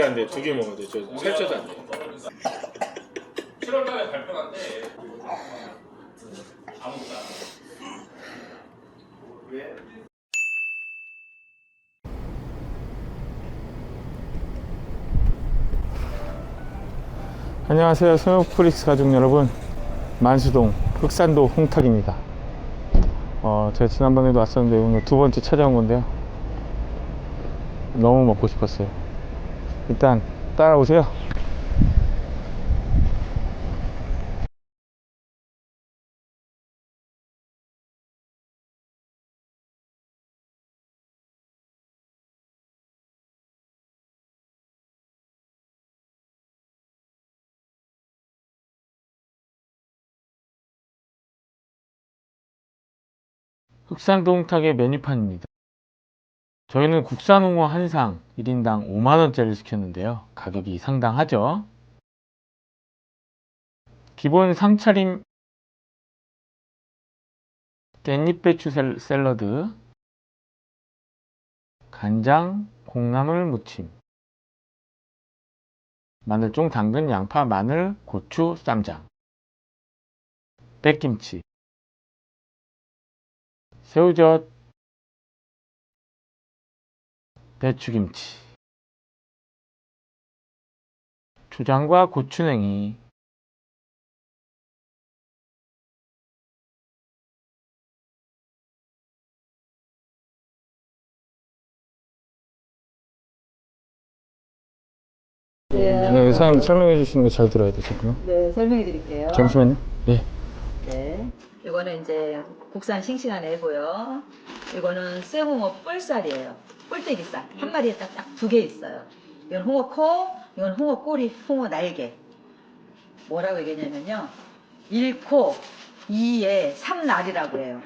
안 돼. 두 개 먹어야 돼. 저 살쪄도 안 돼. 7월달에 발표한데 아무것도 안 안녕하세요. 소요프릭스 가족 여러분. 만수동 흑산도 홍탁입니다. 어, 제가 지난번에도 왔었는데 오늘 두 번째 찾아온 건데요. 너무 먹고 싶었어요. 일단 따라오세요. 흑산동탁의 메뉴판입니다. 저희는 국산 홍어 한상 1인당 5만원짜리를 시켰는데요. 가격이 상당하죠. 기본 상차림 깻잎 배추 샐- 샐러드 간장, 콩나물 무침 마늘종, 당근, 양파, 마늘, 고추, 쌈장 백김치 새우젓, 배추김치, 초장과 고추냉이, 네, 네, 사람 설명해 주시는 거 잘 들어야 되겠고요. 네, 설명해 드릴게요. 잠시만요. 네. 네. 이거는 이제 국산 싱싱한 애고요. 이거는 쇠홍어 뿔살이에요. 뿔떼기살. 한 마리에 딱두개 있어요. 이건 홍어 코, 이건 홍어 꼬리, 홍어 날개. 뭐라고 얘기하냐면요. 1코, 2에 3날이라고 해요.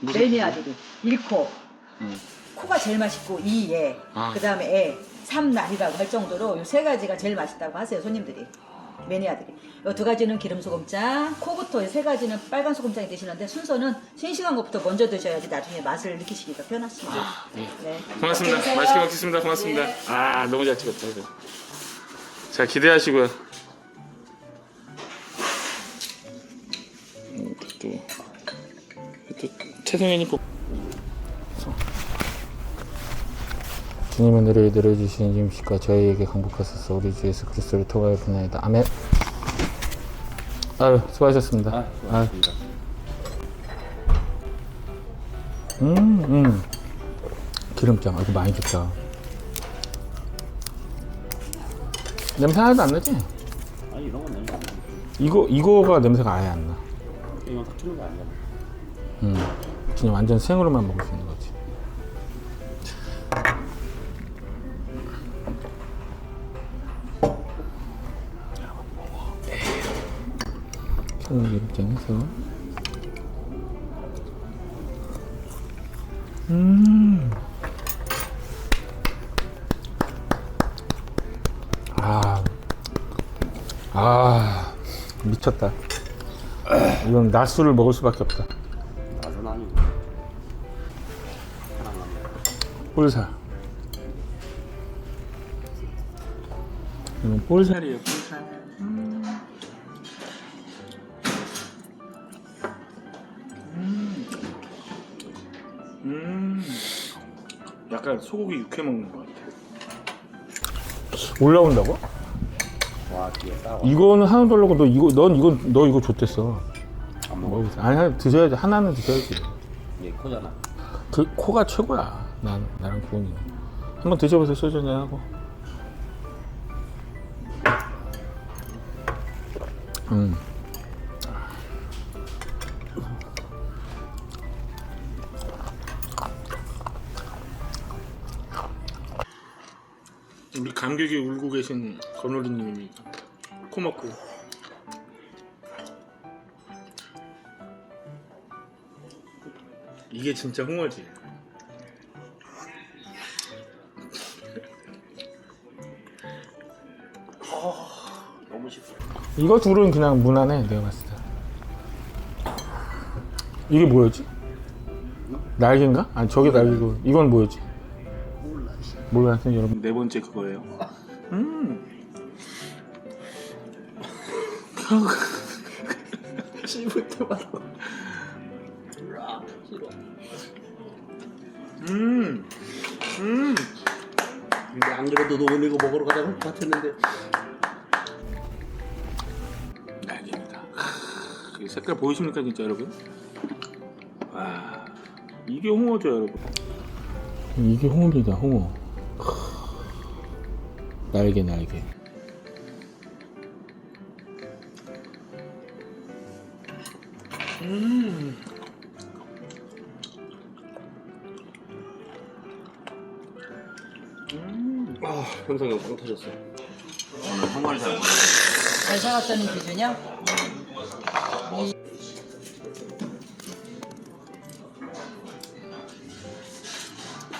매니아들이. 1코. 음. 코가 제일 맛있고 2에 아. 그 다음에 애 3날이라고 할 정도로 이 세 가지가 제일 맛있다고 하세요 손님들이 매니아들이 이 두 가지는 기름 소금장 코부터 이 세 가지는 빨간 소금장이 드시는데 순서는 싱싱한 것부터 먼저 드셔야지 나중에 맛을 느끼시기가 편하십니다 네. 네. 고맙습니다. 드세요. 맛있게 먹겠습니다. 고맙습니다. 네. 아, 너무 잘 찍었다. 이거. 자, 기대하시고요. 음, 또, 또 최승현이 꼭. 주님의 노래를 들어주신 임씨가 저희에게 강복하소서 우리 주 예수 그리스도를 통하여 부나이다. 아멘. 아유, 수고하셨습니다. 아, 수고하셨습니다. 음, 음. 기름장, 아주 많이 줬다. 냄새 하나도 안 나지? 아니 이런 건 냄새 안 나. 이거, 이거가 냄새가 아예 안 나. 이건 딱 주는 거 아니야? 음. 그냥 완전 생으로만 먹을 수 있는 거 지. 기름장에서. 음. 아. 아. 미쳤다. 이건 낮술을 먹을 수밖에 없다. 맛은 아니고 볼살. 이건 볼살이에요, 볼살. 음. 음. 약간 소고기 육회 먹는 것 같아. 올라온다고? 와 뒤에 싸워 이거는 하나도 올라고 너 이거 넌 이거 너 이거 좋댔어. 안 먹어. 아니 하나 드셔야지 하나는 드셔야지. 얘 코잖아 그 코가 최고야. 난 나랑 구원이. 한번 드셔보세요 소주 한잔 하고. 음. 감격에 울고 계신 건우리님이 코 먹고. 이게 진짜 홍어지. 너무 쉽어 이거 둘은 그냥 무난해 내가 봤을 때 이게 뭐였지? 날개인가? 아니 저게 날개고 이건 뭐였지? 몰라 몰라 하여튼 여러분 네 번째 그거예요 음. 씹을 때마다. 싫어. 음. 음. 근데 안 그래도 너 오늘 이거 먹으러 가자고 같았는데. 날개입니다. 이 색깔 보이십니까 진짜 여러분? 와 이게 홍어죠 여러분. 이게 홍어입니다 홍어. 날개 날개. 음. 아, 현성이 형 빵 터졌어. 오늘 한 마리 잘 먹네. 잘 사갔다는 기준이요?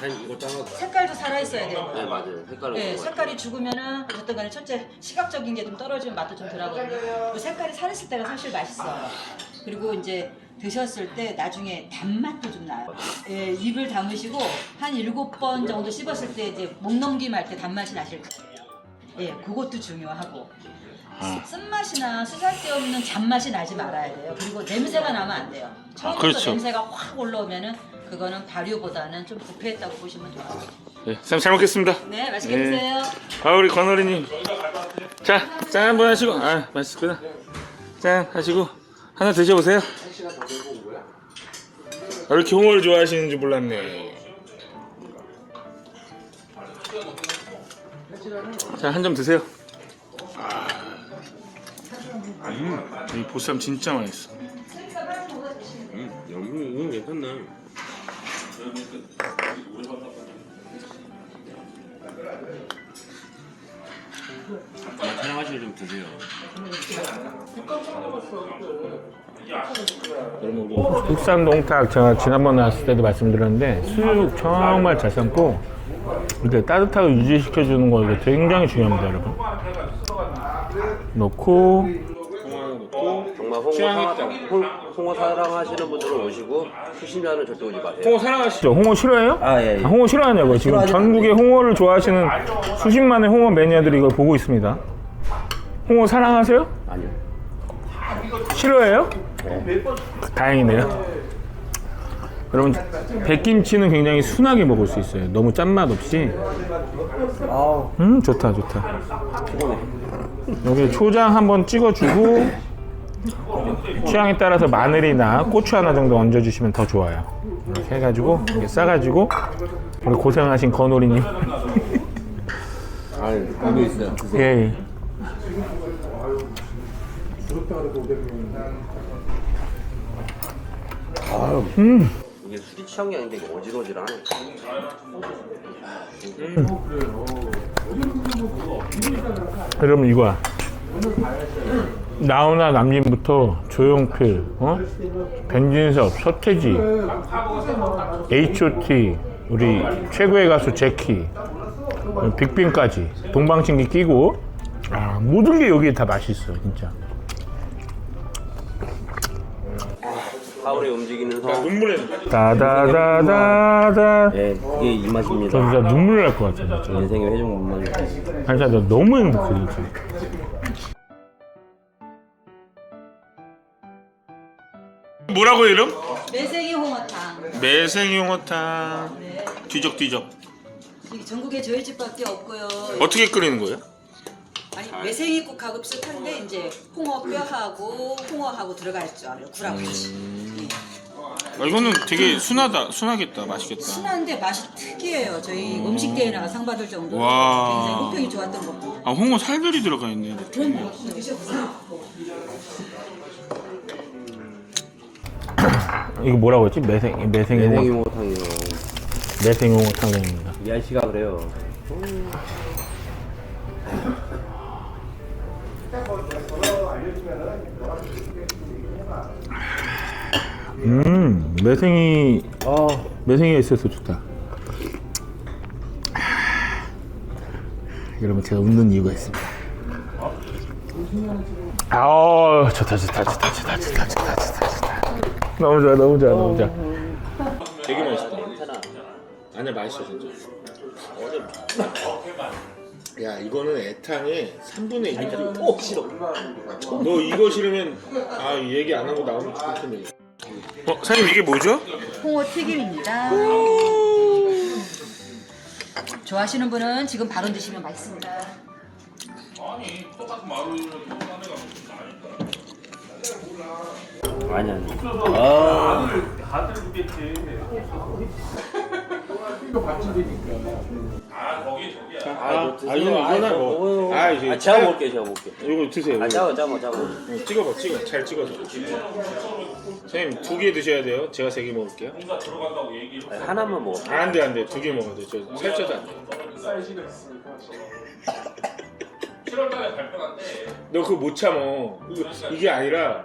한 이거 작아. 색깔도 살아있어야 돼요. 네 맞아요. 색깔은. 네, 색깔이 죽으면은 어쨌든 간에 첫째 시각적인 게 좀 떨어지면 맛도 좀 덜하거든요. 그 색깔이 살았을 때가 사실 맛있어요. 그리고 이제 드셨을 때 나중에 단맛도 좀 나요. 예, 입을 담으시고 한 일곱 번 정도 씹었을 때 이제 목 넘김할 때 단맛이 나실 거예요. 예, 그것도 중요하고 쓴맛이나 쓰잘데없는 잔맛이 나지 말아야 돼요. 그리고 냄새가 나면 안 돼요. 처음부터 그렇죠. 냄새가 확 올라오면은 그거는 발효보다는 좀 부패했다고 보시면 돼요. 네, 쌤잘 먹겠습니다. 네, 맛있게 네. 드세요. 아 우리 권어리님. 자, 짠 한번 하시고, 아 맛있구나. 짠 하시고 하나 드셔보세요. 아, 이렇게 홍어를 좋아하시는 줄 몰랐네. 자, 한 점 드세요. 아, 음, 이 보쌈 진짜 맛있어. 음, 음, 이건 괜찮네. 아, 촬영하시고 좀 드세요. 국산 농탁 제가 지난번에 왔을 때도 말씀드렸는데 수육 정말 잘 삶고 이렇게 따뜻하게 유지시켜 주는 거 이게 굉장히 중요합니다 여러분. 넣고 정말 홍어, 취향이 사, 홍, 홍어 사랑하시는 분들은 오시고 수심자는 절대 오지 마세요. 사랑하시죠? 홍어 싫어해요? 아, 예, 예. 아, 홍어 싫어하냐고요 지금 싫어하지 전국의 홍어를 좋아하시는 수십만의 홍어 매니아들이 이걸 보고 있습니다 홍어 사랑하세요? 아니요. 싫어해요? 다행이네요. 여러분 백김치는 굉장히 순하게 먹을 수 있어요. 너무 짠맛 없이. 음 좋다 좋다. 여기 초장 한번 찍어주고 취향에 따라서 마늘이나 고추 하나 정도 얹어주시면 더 좋아요. 이렇게 해가지고 이렇게 싸가지고 우리 고생하신 건오리님. 아니, 이거 있어요. 예. 예. 음. 이게 술이 취한 게 아닌데 이게 어질어질하네. 여러분 이거야. 나훈아 남진부터 조용필, 어? 변진섭, 서태지, H.O.T, 우리 최고의 가수 제키, 빅빈까지 동방신기 끼고 아, 모든 게 여기 다 맛있어 진짜. 하울의 움직이는 성. 눈물에 다다다다다. 예, 이게 이 저 맛입니다. 진짜 눈물 날 것 같아 진짜. 인생의 회중 맛. 아니 진짜 나 너무 행복해 진짜. 뭐라고 이름? 매생이 홍어탕. 매생이 홍어탕 네. 뒤적뒤적 이게 전국에 저희 집밖에 없고요. 어떻게 끓이는 거예요? 아니 매생이국하고 비슷한데 이제 홍어 뼈하고 홍어하고 들어가 있죠. 굴하고 같이. 예. 아, 이거는 되게 순하다 순하겠다 맛있겠다 순한데 맛이 특이해요. 저희 음식 대회나 상 받을 정도로 와. 굉장히 호평이 좋았던 겁니다. 아 홍어 살들이 들어가 있네 그럼요. 드셔보세요. 이거 뭐라고 했지? 매생, 매생이 인생의 홍어 모탕이요. 매생이 홍어탕입니다 이 아저씨가 그래요. 음 매생이 아, 매생이가 있어서 좋다 여러분 제가 웃는 이유가 있습니다 아 좋다 좋다 좋다 좋다 좋다 좋다 좋다 좋다 너무 좋아 너무 좋아 너무 좋아 되게 맛있다 괜찮아. 아니 맛있어 진짜 야 이거는 애탕에 3분의 1. 꼭 싫어. 너 이거 싫으면 아 얘기 안 하고 나오면 텐데. 어 사장님 이게 뭐죠? 홍어 튀김입니다. 좋아하시는 분은 지금 바로 드시면 맛있습니다. 아니 아니. 아, 아, 아 이거 이거나 뭐. 아 이제 아, 제가 먹을게 제가 먹을게. 이거 드세요. 아, 잡아 잡아 잡아. 어, 찍어봐 찍어 잘 찍어서. 선생님 두 개 드셔야 돼요. 제가 세 개 먹을게요. 아니, 하나만 먹어. 아, 안 돼 안 돼 두 개 먹어야 돼. 저 살쪄도 안 돼. 7월달에 발표한대. 너 그거 못 참어. 이거- 이게 아니라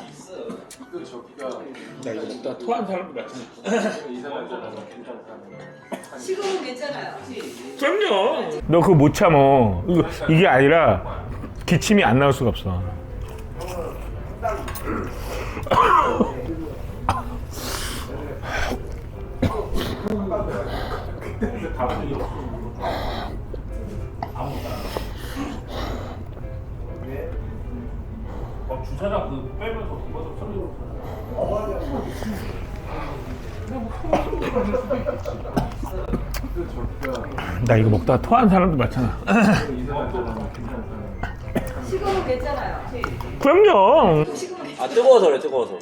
거석 쓰는 나 이거 먹다 토한 사람 같은. 지금은 괜찮아요. 그럼요. 너 그거 못 참어. 이거 이게 아니라 기침이 안 나올 수가 없어. 어, 주차장 그 빼면서 동거석 쓰는 나 이거 먹다 토한 사람도 많잖아. 지금은 괜찮아요. 그럼요. 아 뜨거워서 그래 뜨거워서.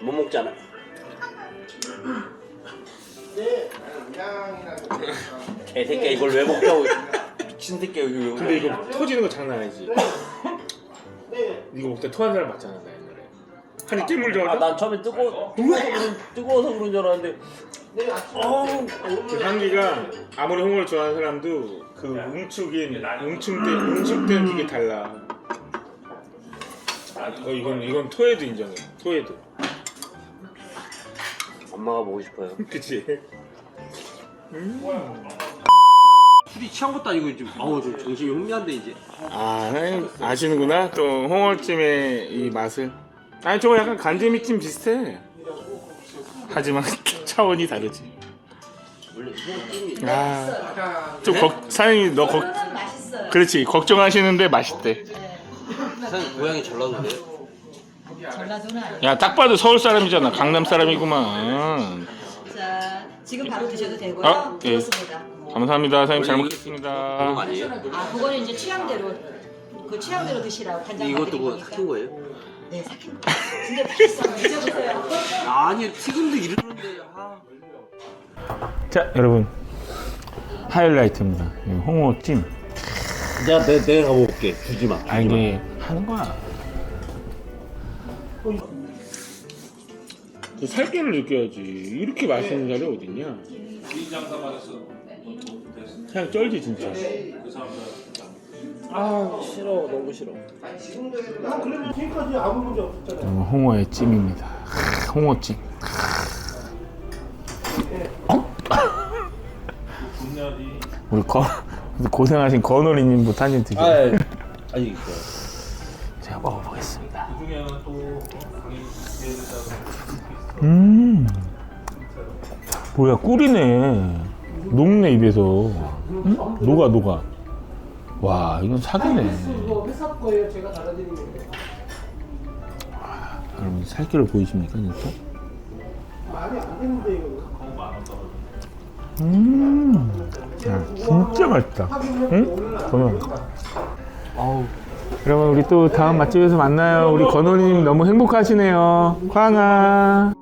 못 먹잖아. 개새끼야 이걸 왜 먹자고 미친 새끼야 이거 왜 먹냐. 근데 이거 터지는 거 장난 아니지. 이거 먹다 토한 사람 맞잖아 나 옛날에. 한입 깨물 줄 아, 알아? 난 처음에 뜨거 뜨거워서 그런 뜨거워서 그런 줄 알았는데. 어, 그 향기가 아무리 홍어를 좋아하는 사람도 그 응축인 응축된 응축된 그게 달라. 어 이건 이건 토해도 인정해. 토해도. 엄마가 보고 싶어요. 그치? 술이 취한 것도 아니고 지금 아우 좀 정신이 혼미한데 이제. 아 아시는구나 또 홍어찜의 이 맛을. 아니 저거 약간 간재미찜 비슷해. 하지만 차원이 다르지. 원래 홍찜이 아좀 사장님 너 걱. 이거는 맛있어요. 그렇지 걱정하시는데 맛있대. 사장님 고향이 전라도인데. 전라도는 아니에요. 야 딱 봐도 서울 사람이잖아 강남 사람이구만. 자, 지금 바로 드셔도 되고요. 아, 예. 그렇습니다. 감사합니다 사장님 잘 먹겠습니다. 아니에요? 아, 그거는 이제 취향대로 그 취향대로 드시라고 간장 이것도 뭐. 삭힌 거예요? 네, 삭힌 거. 근데 맛있어. 드셔보세요. 아니 튀김도 이러는데 아. 자 여러분 하이라이트입니다. 이 홍어찜. 내가 내, 내가 가볼게 주지 마. 아 이게 하는 거야. 그 살결을 느껴야지. 이렇게 맛있는 자리 어딨냐? 그냥 쩔지 진짜. 아 싫어 너무 싫어. 어, 홍어의 찜입니다. 하, 홍어찜. 어? 우리 거 고생하신 건어리님부터 한입 드세요. 아 아니. 제가 먹어보겠습니다. 음, 뭐야 꿀이네. 녹네 입에서. 응? 녹아 녹아. 와 이건 사기네. 여러분 살결을 보이십니까 이거. 음, 야, 진짜 맛있다. 응? 저는. 아우 여러분 우리 또 다음 맛집에서 만나요. 우리 건호님 너무 행복하시네요. 광아.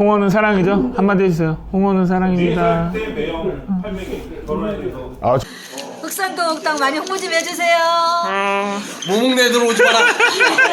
홍어는 사랑이죠? 한마디 해주세요. 홍어는 사랑입니다. 때 매형 팔매기 결혼에 대해서 아, 흑산동 옥당 많이 홍보 좀 해주세요. 무목내 들어오지 마라.